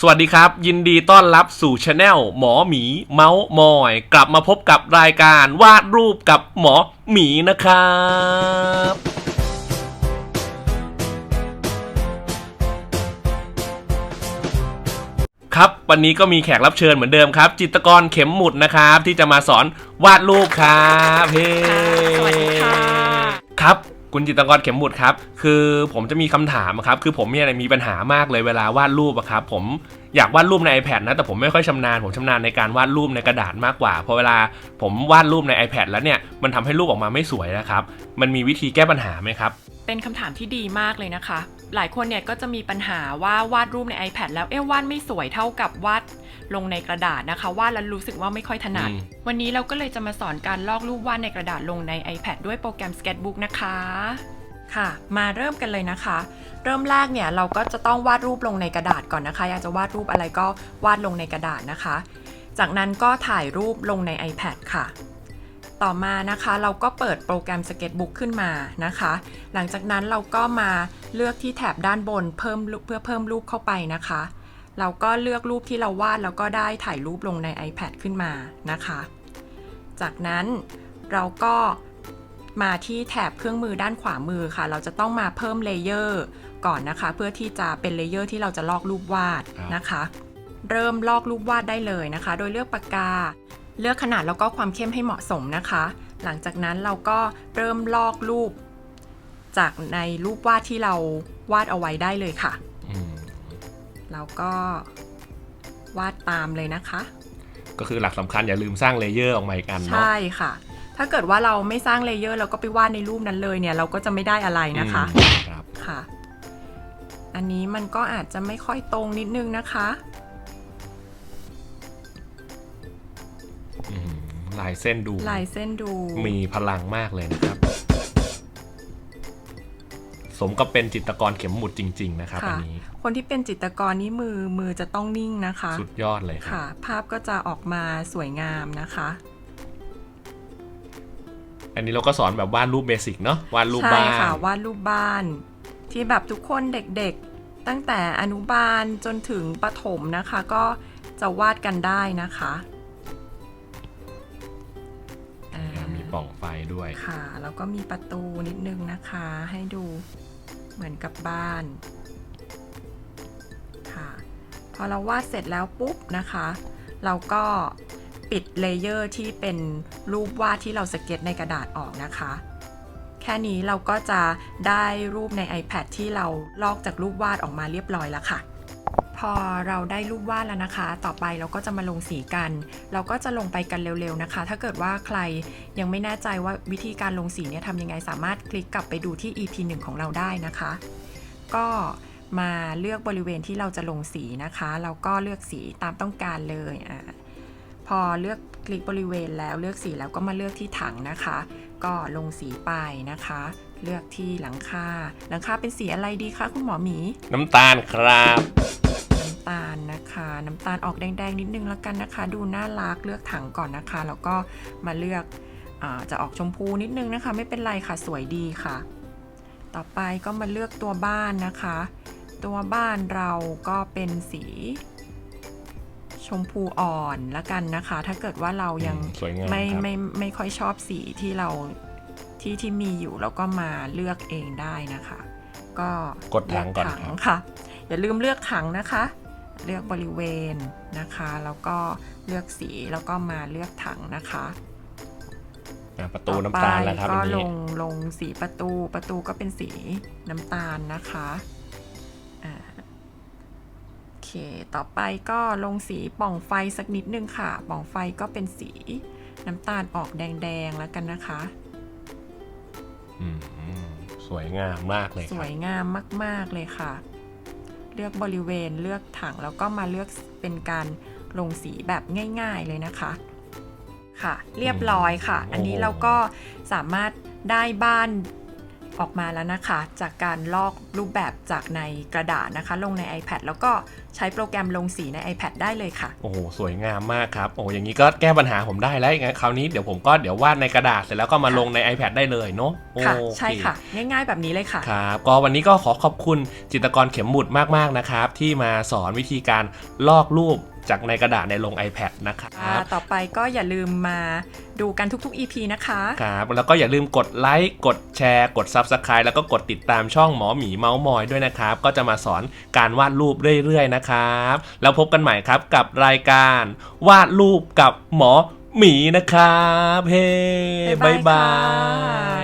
สวัสดีครับ ยินดีต้อนรับสู่ช anel หมอหมี เมาส์มอย กลับมาพบกับรายการวาดรูปกับหมอหมีนะครับ ครับวันนี้ก็มีแขกรับเชิญเหมือนเดิมครับ จิตรกรเข็มหมุดนะครับ ที่จะมาสอนวาดรูปครับเฮ้ สวัสดีค่ะ ครับ คุณจิตกรเข็มหมุดครับ คือผมจะมีคำถามอะครับ คือผมเนี่ยมีปัญหามากเลยเวลาวาดรูปอะครับ ผมอยากวาดรูปใน iPad นะ แต่ผมไม่ค่อยชำนาญ ผมชำนาญในการวาดรูปในกระดาษมากกว่าเพราะเวลาผมวาดรูปใน iPad แล้วเนี่ย มันทำให้รูปออกมาไม่สวยนะครับ มันมีวิธีแก้ปัญหาไหมครับ เป็นคำถามที่ดีมากเลยนะคะ หลายคนเนี่ยก็จะมีปัญหาว่าวาดรูปใน iPad แล้วเอ๊ะวาดไม่สวยเท่ากับวาดลงในกระดาษนะคะวาดแล้วรู้สึกว่าไม่ค่อยถนัดอืมวันนี้เราก็เลยจะมาสอนการลอกรูปวาดในกระดาษลงใน iPad ด้วยโปรแกรม Sketchbook นะคะค่ะ มาเริ่มกันเลยนะคะ เริ่มแรกเนี่ยเราก็จะต้องวาดรูปลงในกระดาษก่อนนะคะ อยากจะวาดรูปอะไรก็วาดลงในกระดาษนะคะ จากนั้นก็ถ่ายรูปลงใน iPad ค่ะ ต่อมานะคะเราก็เปิดโปรแกรม Sketchbook ขึ้นมานะคะ หลังจากนั้นเราก็มาเลือกที่แถบด้านบนเพิ่มเพื่อเพิ่มรูปเข้าไปนะคะ เราก็เลือกรูปที่เราวาดแล้วก็ได้ถ่ายรูปลงใน iPad ขึ้นมานะคะ จากนั้นเราก็มาที่แถบเครื่องมือด้านขวามือค่ะ เราจะต้องมาเพิ่มเลเยอร์ก่อนนะคะ เพื่อที่จะเป็นเลเยอร์ที่เราจะลอกรูปวาดนะคะ เริ่มลอกรูปวาดได้เลยนะคะ โดยเลือกปากกา เลือกขนาดแล้วก็ความเข้มให้เหมาะสมนะคะ หลังจากนั้นเราก็เริ่มลอกรูป จากในรูปวาดที่เราวาดเอาไว้ได้เลยค่ะอืมเราก็วาดตามเลยนะคะ ก็คือหลักสำคัญอย่าลืมสร้างเลเยอร์ออกมาอีกอันเนาะใช่ค่ะ ถ้าเกิดว่าเราไม่สร้างเลเยอร์เราก็ไปวาดในรูปนั้นเลยเนี่ย เราก็จะไม่ได้อะไรนะคะอืมครับค่ะ อันนี้มันก็อาจจะไม่ค่อยตรงนิดนึงนะคะ ลายเส้นดู ลายเส้นดู มีพลังมากเลยนะครับ สมกับเป็นจิตรกรเข็มหมุดจริง ๆ นะครับ อัค่ะนนี้ คนที่เป็นจิตรกรนี่มือมือจะต้องนิ่งนะคะ สุดยอดเลยครับค่ะ ภาพก็จะออกมาสวยงามนะคะ อันนี้เราก็สอนแบบวาดรูปเบสิกเนาะวาดรูปใช่บ้านค่ะวาดรูปบ้าน ที่แบบทุกคนเด็กๆ ตั้งแต่อนุบาลจนถึงประถมนะคะ ก็จะวาดกันได้นะคะ ปล่องไฟด้วย ค่ะ แล้วก็มีประตูนิดนึงนะคะ ให้ดูเหมือนกับบ้าน ค่ะ พอเราวาดเสร็จแล้วปุ๊บนะคะ เราก็ปิดเลเยอร์ที่เป็นรูปวาดที่เราสเก็ตในกระดาษออกนะคะ แค่นี้เราก็จะได้รูปใน iPad ที่เราลอกจากรูปวาดออกมาเรียบร้อยแล้วค่ะ อเราได้รูปวาดแล้วนะคะ ต่อไปเราก็จะมาลงสีกัน เราก็จะลงไปกันเร็วๆนะคะ ถ้าเกิดว่าใครยังไม่แน่ใจว่าวิธีการลงสีเนี่ยทำยังไงสามารถคลิกกลับไปดูที่ EP 1 ของเราได้นะคะ ก็มาเลือกบริเวณที่เราจะลงสีนะคะ เราก็เลือกสีตามต้องการเลยอะพอเลือกคลิกบริเวณแล้วเลือกสีแล้วก็มาเลือกที่ถังนะคะ ก็ลงสีไปนะคะ เลือกที่หลังคาหลังคาเป็นสีอะไรดีคะคุณหมอหมี น้ำตาลครับ ตาลออกแดงๆนิดนึงแล้วกันนะคะ ดูน่ารักเลือกถังก่อนนะคะ แล้วก็มาเลือกอาจะออกชมพูนิดนึงนะคะ ไม่เป็นไรค่ะสวยดีค่ะ ต่อไปก็มาเลือกตัวบ้านนะคะ ตัวบ้านเราก็เป็นสี ชมพูอ่อนละกันนะคะ ถ้าเกิดว่าเรายังสวยงามไม่ครับไม่ไม่ค่อยชอบสีที่เราที่ที่มีอยู่แล้วก็มาเลือกเองได้นะคะ ก็กดถังก่อนเลืครับค่ะ อย่าลืมเลือกถังนะคะ เลือกบริเวณนะคะ แล้วก็เลือกสีแล้วก็มาเลือกถังนะคะอะประตูน้ำตาลแล้วครับต่ออัไปนก็ลนี้งลงสีประตูประตูก็เป็นสีน้ำตาลนะคะอ่าโอเค ต่อไปก็ลงสีป่องไฟสักนิดนึงค่ะ ป่องไฟก็เป็นสีน้ำตาลออกแดงๆแล้วกันนะคะอืมสวยงามมากเลยสครัวบยงามมาก ๆเลยค่ะ เลือกบริเวณเลือกถังแล้วก็มาเลือกเป็นการลงสีแบบง่าย ๆเลยนะคะ ค่ะ เรียบร้อยค่ะ อันนี้เราก็สามารถได้บ้าน ออกมาแล้วนะคะ จากการลอกรูปแบบจากในกระดาษนะคะ ลงใน iPad แล้วก็ใช้โปรแกรมลงสีใน iPad ได้เลยค่ะ โอ้โหสวยงามมากครับ โอ้อย่างนี้ก็แก้ปัญหาผมได้แล้วงั้นคราวนี้เดี๋ยวผมก็เดี๋ยววาดในกระดาษเสร็จแล้วก็มาค่ะลงใน iPad ได้เลยเนาะโอค่ะเคใช่ค่ะ ง่าย ๆ แบบนี้เลยค่ะ ครับก็วันนี้ก็ขอขอบคุณจิตรกรเข็มหมุดมากๆนะครับ ที่มาสอนวิธีการลอกรูป จากในกระดาษในลง iPad นะครับอ่าต่อไปก็อย่าลืมมาดูกันทุกๆ EP นะคะครับแล้วก็อย่าลืมกดไลค์กดแชร์ กด Subscribe แล้วก็กดติดตามช่องหมอหมีเมาส์มอยด้วยนะครับ ก็จะมาสอนการวาดรูปเรื่อยๆนะครับ แล้วพบกันใหม่ครับกับรายการ วาดรูปกับหมอหมีนะครับ เฮ้บ๊ายบายบ๊ายบาค่ะย